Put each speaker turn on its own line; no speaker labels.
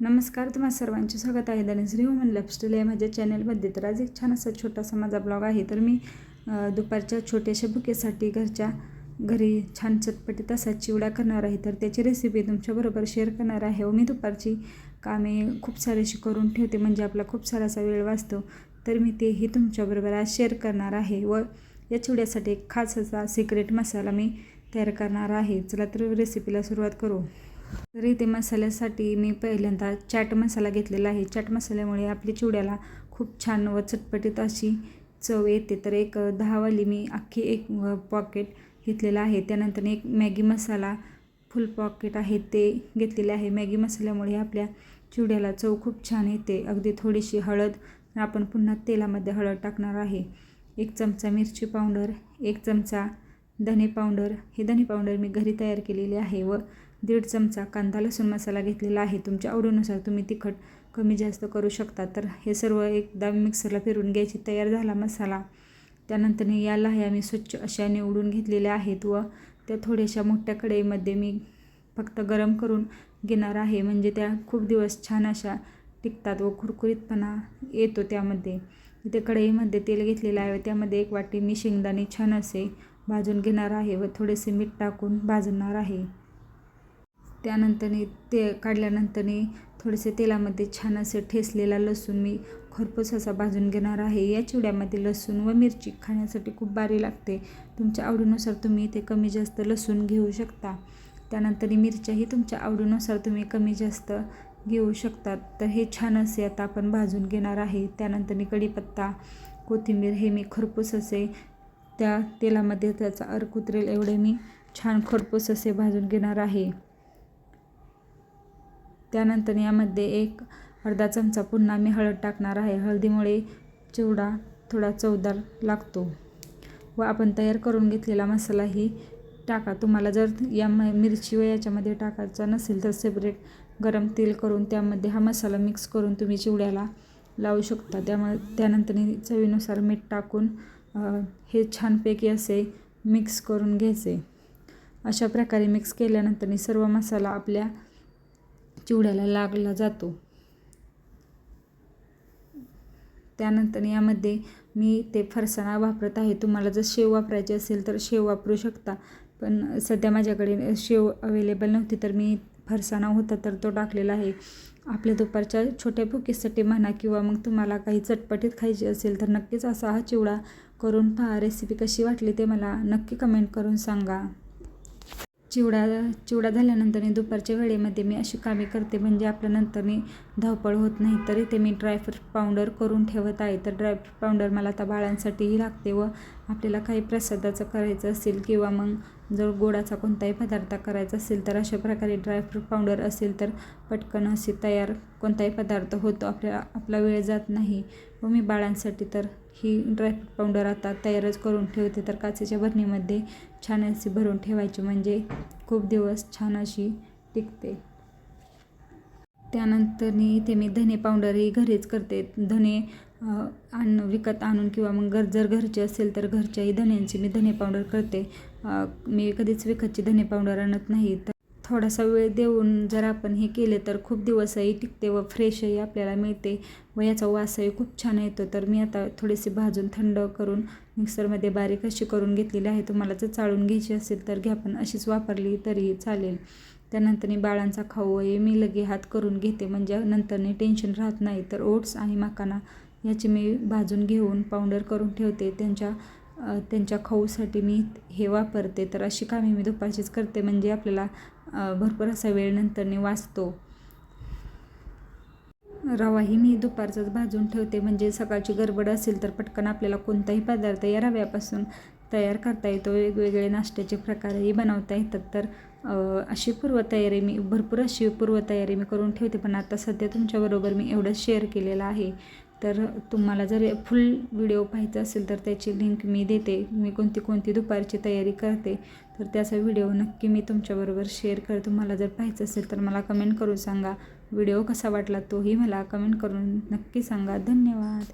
नमस्कार तुम्हा सर्वांचे स्वागत आहे. धनश्री वुमन लाईफस्टाईल या माझ्या चॅनलमध्ये तर आज एक छान असा छोटासा माझा ब्लॉग आहे. तर मी दुपारच्या छोट्याशा बुकेसाठी घरच्या घरी छान चटपटीत असा चिवडा करणार आहे. तर त्याची रेसिपी तुमच्याबरोबर शेअर करणार आहे व मी दुपारची कामे खूप सारीशी करून ठेवते. म्हणजे आपला खूप सारासा वेळ वाचतो. तर मी तेही तुमच्याबरोबर आज शेअर करणार आहे व या चिवड्यासाठी एक खास असा सिक्रेट मसाला मी तयार करणार आहे. चला तर रेसिपीला सुरुवात करू. तर इथे मसाल्यासाठी मी पहिल्यांदा चाट मसाला घेतलेला आहे. चाट मसाल्यामुळे आपली चिवड्याला खूप छान व चटपटीत अशी चव येते. तर एक दहावाली मी अख्खी एक पॉकेट घेतलेला आहे. त्यानंतर एक मॅगी मसाला फुल पॉकेट आहे ते घेतलेले आहे. मॅगी मसाल्यामुळे आपल्या चिवड्याला चव खूप छान येते. अगदी थोडीशी हळद आपण पुन्हा तेलामध्ये हळद टाकणार आहे. एक चमचा मिरची पावडर एक चमचा धने पावडर. हे धने पावडर मी घरी तयार केलेले आहे व दीड चमचा कांदा लसूण मसाला घेतलेला आहे. तुमच्या आवडीनुसार तुम्ही तिखट कमी जास्त करू शकता. तर हे सर्व एकदा मिक्सरला फिरून घ्यायची तयार झाला मसाला. त्यानंतर या लाह्या मी स्वच्छ अशा निवडून घेतलेल्या आहेत व त्या थोड्याशा मोठ्या कढईमध्ये मी फक्त गरम करून घेणार आहे. म्हणजे त्या खूप दिवस छान अशा टिकतात व कुरकुरीतपणा येतो त्यामध्ये. इथे कढईमध्ये तेल घेतलेलं आहे व त्यामध्ये एक वाटी मी शेंगदाणे छान असे भाजून घेणार आहे व थोडेसे मीठ टाकून भाजणार आहे. त्यानंतरने ते काढल्यानंतरने थोडेसे तेलामध्ये छान असे ठेसलेला लसूण मी खरपूस असा भाजून घेणार आहे. या चिवड्यामध्ये लसूण व मिरची खाण्यासाठी खूप बारी लागते. तुमच्या आवडीनुसार तुम्ही ते कमी जास्त लसूण घेऊ शकता. त्यानंतर मिरच्याही तुमच्या आवडीनुसार तुम्ही कमी जास्त घेऊ शकतात तर हे छान असे आता आपण भाजून घेणार आहे. त्यानंतर कढीपत्ता कोथिंबीर हे मी खरपूस असे त्या तेलामध्ये त्याचा अर्क उतरेल एवढे मी छान खरपूस असे भाजून घेणार आहे. त्यानंतर यामध्ये एक अर्धा चमचा पुन्हा मी हळद टाकणार आहे. हळदीमुळे चिवडा थोडा चवदार लागतो व आपण तयार करून घेतलेला मसालाही टाका. तुम्हाला जर या म मिरची व याच्यामध्ये टाकायचा नसेल तर सेपरेट गरम तेल करून त्यामध्ये हा मसाला मिक्स करून तुम्ही चिवड्याला लावू शकता. त्यामुळे त्यानंतर चवीनुसार मीठ टाकून हे छानपैकी असे मिक्स करून घ्यायचे. अशा प्रकारे मिक्स केल्यानंतर सर्व मसाला आपल्या चिवड्याला लागला जातो. त्यानंतर यामध्ये मी ते फरसाणा वापरत आहे. तुम्हाला जर शेव वापरायचे असेल तर शेव वापरू शकता. पण सध्या माझ्याकडे शेव अवेलेबल नव्हती तर मी फरसाणा होता तर तो टाकलेला आहे. आपल्या दुपारच्या छोट्या भुकीसाठी म्हणा किंवा मग तुम्हाला काही चटपटीत खायची असेल तर नक्कीच असा हा चिवडा करून पहा. रेसिपी कशी वाटली ते मला नक्की कमेंट करून सांगा. चिवडा चिवडा झाल्यानंतर दुपारच्या वेळेमध्ये मी अशी कामे करते. म्हणजे आपल्या नंतरनी धावपळ होत नाही तर इथे मी ड्रायफ्रूट पावडर करून ठेवत आहे. तर ड्रायफ्रूट पावडर मला आता बाळांसाठीही लागते व आपल्याला काही प्रसादाचं करायचं असेल किंवा मग जर गोडाचा कोणताही पदार्थ करायचा असेल तर अशा प्रकारे ड्रायफ्रूट पावडर असेल तर पटकन असे तयार कोणताही पदार्थ होतो. आपल्या आपला वेळ जात नाही. व मी बाळांसाठी तर ही ड्रायफ्रूट पावडर आता तयारच करून ठेवते. तर काचेच्या भरणीमध्ये छान अशी भरून ठेवायची. म्हणजे खूप दिवस छान अशी टिकते. त्यानंतर इथे मी धने पावडरही घरीच करते. धने आण विकत आणून किंवा मग घर जर घरचे असेल तर घरच्याही धन्यांची मी धने पावडर करते. मी कधीच विकतची धने पावडर आणत नाही. तर थोडासा वेळ देऊन जर आपण हे केले तर खूप दिवसही टिकते व फ्रेशही आपल्याला मिळते व याचा वासही खूप छान येतो. तर मी आता थोडीशी भाजून थंड करून मिक्सरमध्ये बारीक अशी करून घेतलेली आहे. तुम्हाला जर चाळून घ्यायची असेल तर घ्या पण अशीच वापरली तरीही चालेल. त्यानंतरने बाळांचा खाऊ हे मी लगे हात करून घेते म्हणजे नंतरने टेन्शन राहत नाही. तर ओट्स आणि मकाना याची मी भाजून घेऊन पावडर करून ठेवते. त्यांच्या त्यांच्या खाऊसाठी मी हे वापरते. तर अशी कामे मी दुपारचीच करते म्हणजे आपल्याला भरपूर असा वेळ नंतरने वाचतो. रवाही मी दुपारचाच भाजून ठेवते म्हणजे सकाळची गडबड असेल तर पटकन आपल्याला कोणताही पदार्थ या रव्यापासून तयार करता येतो. वेगवेगळे नाश्त्याचे प्रकारही बनवता येतात. तर अशी पूर्वतयारी मी भरपूर अशी पूर्वतयारी मी करून ठेवते पण आता सध्या तुमच्याबरोबर मी एवढंच शेअर केलेलं आहे. तर तुम्हाला जर फुल व्हिडिओ पाहायचा असेल तर त्याची लिंक मी देते. मी कोणती कोणती दुपारची तयारी करते तर त्याचा व्हिडिओ नक्की मी तुमच्याबरोबर शेअर कर. तुम्हाला जर पाहायचं असेल तर मला कमेंट करून सांगा. व्हिडिओ कसा वाटला तोही मला कमेंट करून नक्की सांगा. धन्यवाद.